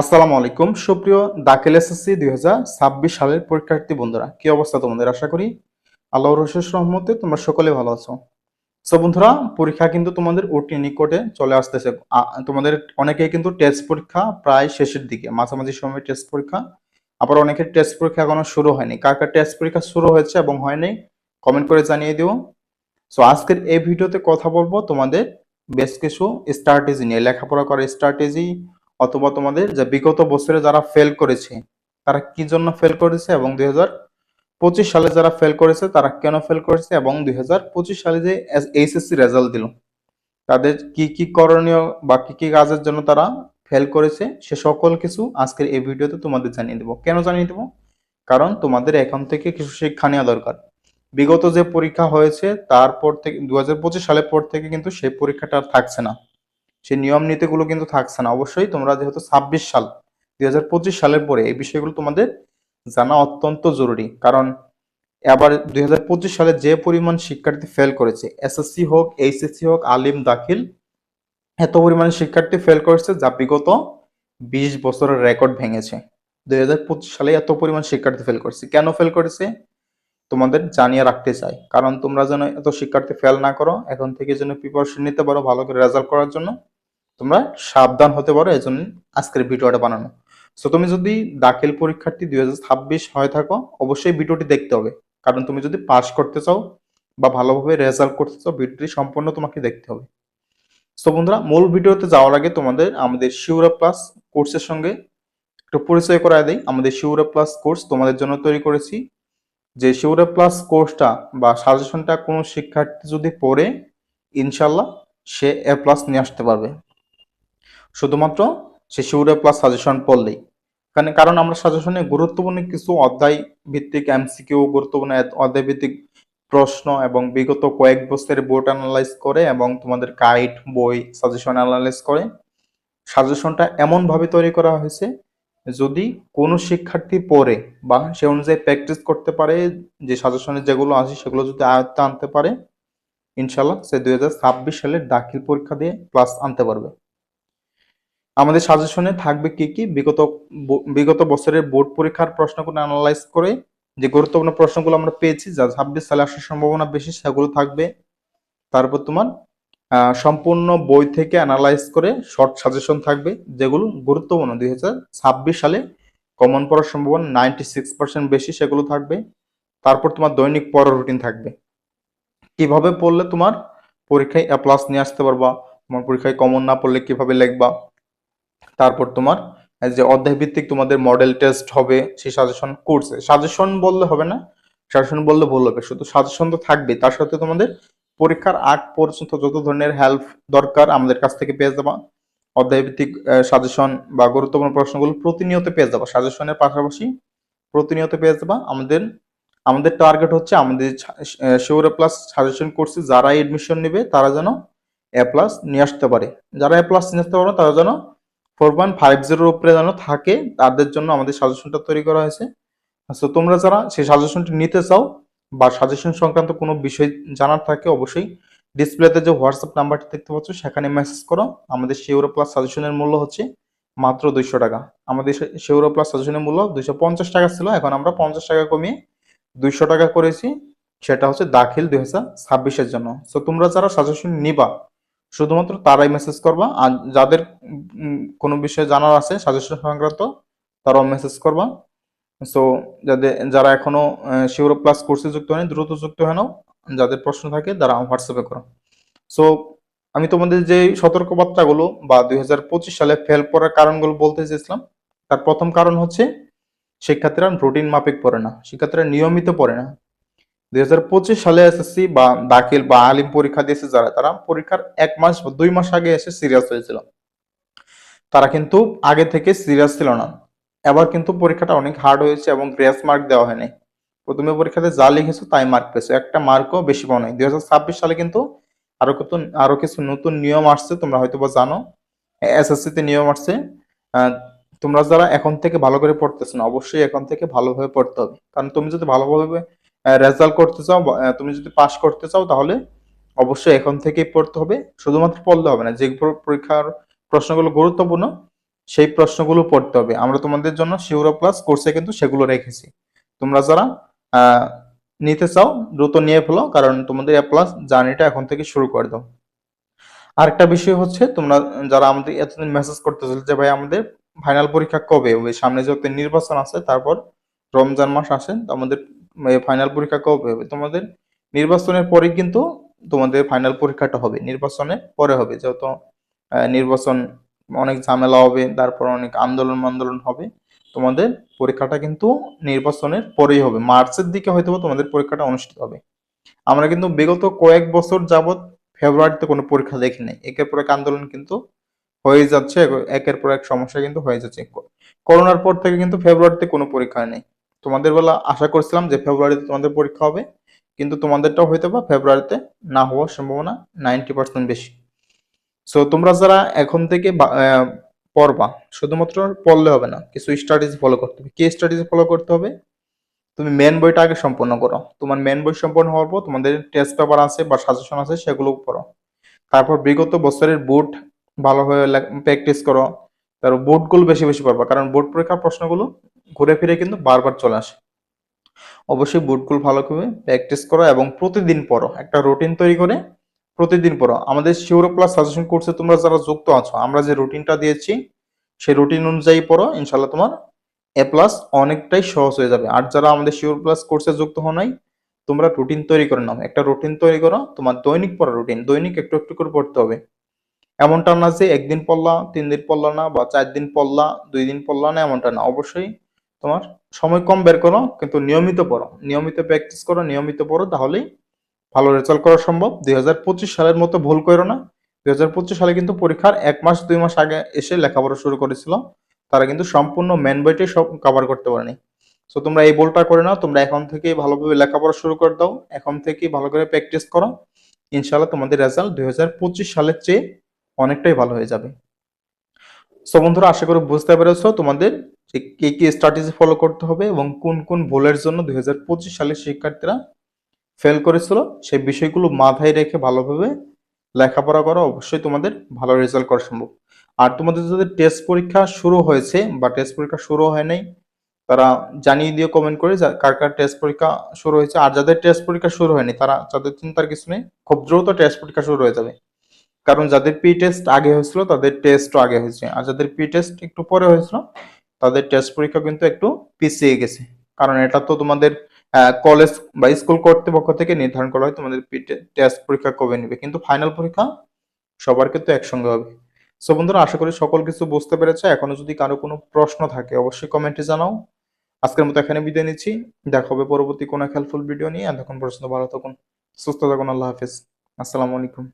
আসসালামু আলাইকুম। সুপ্রিয় দাখিল এসএসসি দুই সালের পরীক্ষার্থী বন্ধুরা, কি অবস্থা তোমাদের? আশা করি আল্লাহর রশেষ রহমতে তোমরা সকলে ভালো আছো। সো বন্ধুরা, পরীক্ষা কিন্তু তোমাদের অতি নিকটে চলে আসতেছে। তোমাদের অনেকে কিন্তু টেস্ট পরীক্ষা প্রায় শেষের দিকে, মাঝামাঝি সময় টেস্ট পরীক্ষা, আবার অনেকের টেস্ট পরীক্ষা এখনও শুরু হয়নি। কার কার টেস্ট পরীক্ষা শুরু হয়েছে এবং হয়নি কমেন্ট করে জানিয়ে দিও। সো আজকের এই ভিডিওতে কথা বলব তোমাদের বেশ কিছু স্ট্র্যাটেজি নিয়ে, লেখাপড়া করার স্ট্র্যাটেজি অথবা তোমাদের যে বিগত বছরে যারা ফেল করেছে, তারা কি জন্য ফেল করেছে এবং দুই পঁচিশ সালে যারা ফেল করেছে, তারা কেন ফেল করেছে এবং দুই হাজার পঁচিশ সালে যে এইচএসসি রেজাল্ট দিল, তাদের কি কি করণীয় বা কি কি কাজের জন্য তারা ফেল করেছে, সে সকল কিছু আজকের এই ভিডিওতে তোমাদের জানিয়ে দেবো। কেন জানিয়ে দেবো? কারণ তোমাদের এখন থেকে কিছু শিক্ষা নেওয়া দরকার। বিগত যে পরীক্ষা হয়েছে, তারপর থেকে দু হাজার পঁচিশ সালের পর থেকে কিন্তু সেই পরীক্ষাটা আর থাকছে না। সেই নিয়ম নীতিগুলো কিন্তু থাকছে না। অবশ্যই তোমরা যেহেতু ছাব্বিশ সাল, দুই হাজার পঁচিশ সালের পরে এই বিষয়গুলো তোমাদের জানা অত্যন্ত জরুরি। কারণ এবার দুই হাজার পঁচিশ সালে যে পরিমাণ শিক্ষার্থী ফেল করেছে এসএসসি হোক এইচএসসি হোক, আলিম, দাখিল, এত পরিমাণ শিক্ষার্থী ফেল করেছে যা বিগত বিশ বছরের রেকর্ড ভেঙেছে। দুই হাজার পঁচিশ সালে এত পরিমাণ শিক্ষার্থী ফেল করেছে। কেন ফেল করেছে? তোমাদের জানিয়ে রাখতে চাই। কারণ তোমরা যেন এত শিক্ষার্থী ফেল না করো, এখন থেকে যেন প্রিপারেশন নিতে পারো ভালো করে রেজাল্ট করার জন্য, তোমরা সাবধান হতে পারো, এই জন্য আজকের ভিডিওটা বানানো। সো তুমি যদি দাখিল পরীক্ষার্থী দুই হাজার ছাব্বিশ হয়ে থাকো, অবশ্যই ভিডিওটি দেখতে হবে। কারণ তুমি যদি পাস করতে চাও বা ভালোভাবে রেজাল্ট করতে চাও, ভিডিওটি সম্পূর্ণ তোমাকে দেখতে হবে। সো বন্ধুরা, মূল ভিডিওতে যাওয়ার আগে তোমাদের আমাদের শিউরা প্লাস কোর্সের সঙ্গে একটু পরিচয় করায় দেয় আমাদের শিউরা প্লাস কোর্স তোমাদের জন্য তৈরি করেছি। যে শিউরে প্লাস কোর্সটা বা সাজেশনটা কোনো শিক্ষার্থী যদি পড়ে, ইনশাল্লাহ সে এ প্লাস নিয়ে আসতে পারবে। শুধুমাত্র সে শিউরা প্লাস সাজেশন পড়লেই। কারণ কারণ আমরা সাজেশনে গুরুত্বপূর্ণ কিছু অধ্যায় ভিত্তিক এমসিকিউ গুরুত্বপূর্ণ অধ্যায় ভিত্তিক প্রশ্ন এবং বিগত কয়েক বছরের বোর্ড অ্যানালাইজ করে এবং তোমাদের গাইড বই সাজেশন অ্যানালাইজ করে সাজেশনটা এমনভাবে তৈরি করা হয়েছে যদি কোনো শিক্ষার্থী পড়ে বা সে অনুযায়ী প্র্যাকটিস করতে পারে, যে সাজেশনের যেগুলো আছে সেগুলো যদি আয়ত্তে আনতে পারে ইনশাল্লাহ সে দুই হাজার ছাব্বিশ সালের দাখিল পরীক্ষা দিয়ে প্লাস আনতে পারবে। আমাদের সাজেশনে থাকবে কি কি? বিগত বিগত বছরের বোর্ড পরীক্ষার প্রশ্নগুলো অ্যানালাইজ করে যে গুরুত্বপূর্ণ প্রশ্নগুলো আমরা পেয়েছি, যা ছাব্বিশ সালে আসার সম্ভাবনা বেশি, সেগুলো থাকবে। তারপর তোমার সম্পূর্ণ বই থেকে অ্যানালাইজ করে শর্ট সাজেশন থাকবে, যেগুলো গুরুত্বপূর্ণ। দুই হাজার ছাব্বিশ সালে কমন পড়ার সম্ভাবনা নাইনটি সিক্স পার্সেন্ট বেশি, সেগুলো থাকবে। তারপর তোমার দৈনিক পড়ার রুটিন থাকবে। কীভাবে পড়লে তোমার পরীক্ষায় এ প্লাস নিয়ে আসতে পারবা, তোমার পরীক্ষায় কমন না পড়লে কীভাবে লিখবা? তারপর তোমার যে অধ্যায় ভিত্তিক তোমাদের মডেল টেস্ট হবে, সেই সাজেশন কোর্সে সাজেশন বললে হবে না সাজেশন বললে ভুল হবে। শুধু সাজেশন তো থাকবে তার সাথে তোমাদের পরীক্ষার আগ পর্যন্ত যত ধরনের হেল্প দরকার আমাদের কাছ থেকে পেয়ে যাবা। অধ্যায় ভিত্তিক সাজেশন বা গুরুত্বপূর্ণ প্রশ্নগুলো প্রতিনিয়ত পেয়ে যাবা। সাজেশনের পাশাপাশি প্রতিনিয়ত পেয়ে যাবা। আমাদের আমাদের টার্গেট হচ্ছে আমাদের শিওরে প্লাস সাজেশন কোর্সে যারা এডমিশন নেবে, তারা যেন এ প্লাস নিয়ে আসতে পারে। যারা এ প্লাস নিয়ে আসতে পারে তারা যেন ফোর পয়েন্ট ফাইভ জিরোর উপরে যেন থাকে, তাদের জন্য আমাদের সাজেশনটা তৈরি করা হয়েছে। তো তোমরা যারা সেই সাজেশনটি নিতে চাও বা সাজেশন সংক্রান্ত কোনো বিষয় জানার থাকে অবশ্যই। ডিসপ্লেতে যে হোয়াটসঅ্যাপ নাম্বারটি দেখতে পাচ্ছ, সেখানে মেসেজ করো। আমাদের শিওরো প্লাস সাজেশনের মূল্য হচ্ছে মাত্র দুইশো টাকা। আমাদের শিওরো প্লাস সাজেশনের মূল্য দুইশো পঞ্চাশ টাকা ছিল, এখন আমরা পঞ্চাশ টাকা কমিয়ে দুইশো টাকা করেছি। সেটা হচ্ছে দাখিল দুই হাজার ছাব্বিশের জন্য। সো তোমরা যারা সাজেশন নিবা, শুধুমাত্র তারাই মেসেজ করবা। আর যাদের কোনো বিষয়ে জানার আছে সাজেশন সংক্রান্ত, তারাও মেসেজ করবা। সো যাদের, যারা এখনও শিওরো প্লাস কোর্সে যুক্ত হয়নি, দ্রুত যুক্ত হয়ে যাদের প্রশ্ন থাকে তারা হোয়াটসঅ্যাপে করো। সো আমি তোমাদের যে সতর্কবার্তাগুলো বা দুই হাজার পঁচিশ সালে ফেল করার কারণগুলো বলতে চেয়েছিলাম, তার প্রথম কারণ হচ্ছে, শিক্ষার্থীরা রুটিন মাফিক পড়ে না। শিক্ষার্থীরা নিয়মিত পড়ে না। দুই হাজার পঁচিশ সালে এসএসসি বা দাখিল বা আলিম পরীক্ষা দিয়েছে যারা, তারা পরীক্ষার এক মাস বা দুই মাস আগে এসে সিরিয়াস হয়েছিল। তারা কিন্তু আগে থেকে সিরিয়াস ছিল না। এবার কিন্তু পরীক্ষাটা অনেক হার্ড হয়েছে এবং গ্রেস মার্ক দেওয়া হয়নি। প্রথমে পরীক্ষাতে যা লিখেছো তাই মার্ক পেয়েছ। একটা মার্কও বেশি পাও নাই। দুই হাজার ছাব্বিশ সালে কিন্তু আরও কত, আরও কিছু নতুন নিয়ম আসছে, তোমরা হয়তো বা জানো। এসএসসি তে নিয়ম আসছে। তোমরা যারা এখন থেকে ভালো করে পড়তেছো না, অবশ্যই এখন থেকে ভালোভাবে পড়তে হবে। কারণ তুমি যদি ভালোভাবে রেজাল্ট করতে চাও তুমি যদি পাস করতে চাও তাহলে অবশ্যই এখন থেকেই পড়তে হবে। শুধুমাত্র পড়লে হবে না, যে পরীক্ষার প্রশ্নগুলো গুরুত্বপূর্ণ সেই প্রশ্নগুলো পড়তে হবে। আমরা তোমাদের জন্য শিউরো প্লাস কোর্সে কিন্তু সেগুলো রেখেছি। তোমরা যারা নিতে চাও, দ্রুত নিয়ে ফেলো, কারণ তোমাদের এ প্লাস জার্নিটা এখন থেকে শুরু করে দাও। আরেকটা বিষয় হচ্ছে, তোমরা যারা আমাদের এতদিন মেসেজ করতেছিল যে, ভাই, আমাদের ফাইনাল পরীক্ষা কবে? হবে সামনে যত নির্বাচন আছে, তারপর রমজান মাস আসে আমাদের ফাইনাল পরীক্ষা কবে হবে? তোমাদের নির্বাচনের পরে কিন্তু তোমাদের ফাইনাল পরীক্ষাটা হবে। নির্বাচনের পরে হবে, যেহেতু নির্বাচন অনেক ঝামেলা হবে, তারপর অনেক আন্দোলন আন্দোলন হবে, তোমাদের পরীক্ষাটা কিন্তু নির্বাচনের পরেই হবে। মার্চের দিকে হয়তো তোমাদের পরীক্ষাটা অনুষ্ঠিত হবে। আমরা কিন্তু বিগত কয়েক বছর যাবৎ ফেব্রুয়ারিতে কোনো পরীক্ষা দেখি নাই। একের পর এক আন্দোলন কিন্তু হয়ে যাচ্ছে, একের পর এক সমস্যা কিন্তু হয়ে যাচ্ছে। করোনার পর থেকে কিন্তু ফেব্রুয়ারিতে কোনো পরীক্ষা নেই। তোমাদের বেলা আশা করছিলাম যে ফেব্রুয়ারিতে তোমাদের পরীক্ষা হবে, কিন্তু তোমাদেরটাও হয়তো বা ফেব্রুয়ারিতে না হওয়ার সম্ভাবনা নাইনটি পার্সেন্ট বেশি। সো তোমরা যারা এখন থেকে পড়বা, শুধুমাত্র পড়লে হবে না, কিছু স্ট্র্যাটেজি ফলো করতে হবে। কি স্ট্র্যাটেজি ফলো করতে হবে? তুমি মেন বইটা আগে সম্পূর্ণ করো। তোমার মেন বই সম্পূর্ণ হওয়ার পর তোমাদের টেস্ট পেপার আছে বা সাজেশন আছে, সেগুলো পড়ো। তারপর বিগত বছরের বুট ভালোভাবে প্র্যাকটিস করো। তারপর বুটগুলো বেশি বেশি পড়বা, কারণ বোর্ড পরীক্ষার প্রশ্নগুলো ঘুরে ফিরে কিন্তু বারবার চলে আসে। অবশ্যই বুটগুলো ভালো করে প্র্যাকটিস করো এবং প্রতিদিন পড়ো। একটা রুটিন তৈরি করে প্রতিদিন পড়ো। আমাদের শিওরো প্লাস সাজেশন কোর্সে তোমরা যারা যুক্ত আছো, আমরা যে রুটিনটা দিয়েছি, সেই রুটিন অনুযায়ী পড়ো। ইনশাল্লাহ তোমার এ প্লাস অনেকটাই সহজ হয়ে যাবে। আর যারা আমাদের শিওর প্লাস কোর্সে যুক্ত হও নাই, তোমরা রুটিন তৈরি করে নাও। একটা রুটিন তৈরি করো, তোমার দৈনিক পড়া রুটিন দৈনিক একটু একটু করে পড়তে হবে। এমনটা না যে একদিন পড়লা, তিন দিন পড়লা না, বা চার দিন পড়লা, দুই দিন পড়লা না, এমনটা না। অবশ্যই তোমার সময় কম বের করো, কিন্তু নিয়মিত পড়ো। নিয়মিত প্র্যাকটিস করো, নিয়মিত পড়ো, তাহলেই ভালো রেজাল্ট করা সম্ভব। দুই হাজার পঁচিশ সালের মতো ভুল করো না। দুই হাজার পঁচিশ সালে কিন্তু পরীক্ষার এক মাস, দুই মাস আগে এসে লেখাপড়া শুরু করেছিল। তারা কিন্তু সম্পূর্ণ মেন বইটাই সব কভার করতে পারেনি। সো তোমরা এই বলটা করে নাও। তোমরা এখন থেকেই ভালোভাবে লেখাপড়া শুরু করে দাও। এখন থেকেই ভালো করে প্র্যাকটিস করো। ইনশাল্লাহ তোমাদের রেজাল্ট দুই হাজার পঁচিশ সালের চেয়ে অনেকটাই ভালো হয়ে যাবে। সো বন্ধুরা, আশা করি বুঝতে পেরেছ তোমাদের কি কি স্ট্র্যাটেজি ফলো করতে হবে এবং কোন কোন ভুলের জন্য দুই হাজার পঁচিশ সালের শিক্ষার্থীরা ফেল করেছিল, সেই বিষয়গুলো মাথায় রেখে ভালোভাবে লেখাপড়া করা অবশ্যই তোমাদের ভালো রেজাল্ট করা সম্ভব। আর তোমাদের যাদের টেস্ট পরীক্ষা শুরু হয়েছে বা টেস্ট পরীক্ষা শুরু হয় নাই, তারা জানিয়ে দিয়ে কমেন্ট করে কার কার টেস্ট পরীক্ষা শুরু হয়েছে। আর যাদের টেস্ট পরীক্ষা শুরু হয়নি, তারা, যাদের চিন্তার কিছু নেই, খুব দ্রুত টেস্ট পরীক্ষা শুরু হয়ে যাবে। কারণ যাদের পি টেস্ট আগে হয়েছিল, তাদের টেস্টও আগে হয়েছে। আর যাদের পি টেস্ট একটু পরে হয়েছিল, তাদের টেস্ট পরীক্ষা কিন্তু একটু পিছিয়ে গেছে। কারণ এটা তো তোমাদের কলেজ বা স্কুল কর্তৃপক্ষ থেকে নির্ধারণ করা হয়, তোমাদের টেস্ট পরীক্ষা কবে নেবে। কিন্তু ফাইনাল পরীক্ষা সবার ক্ষেত্রে একসঙ্গে হবে। সো বন্ধুরা, আশা করি সকল কিছু বুঝতে পেরেছে। এখনও যদি কারও কোনো প্রশ্ন থাকে, অবশ্যই কমেন্টে জানাও। আজকের মতো এখানে বিদায় নিচ্ছি। দেখা হবে পরবর্তী কোনো হেল্পফুল ভিডিও নিয়ে। এতক্ষণ পর্যন্ত ভালো থাকুন, সুস্থ থাকুন। আল্লাহ হাফিজ। আসসালামু আলাইকুম।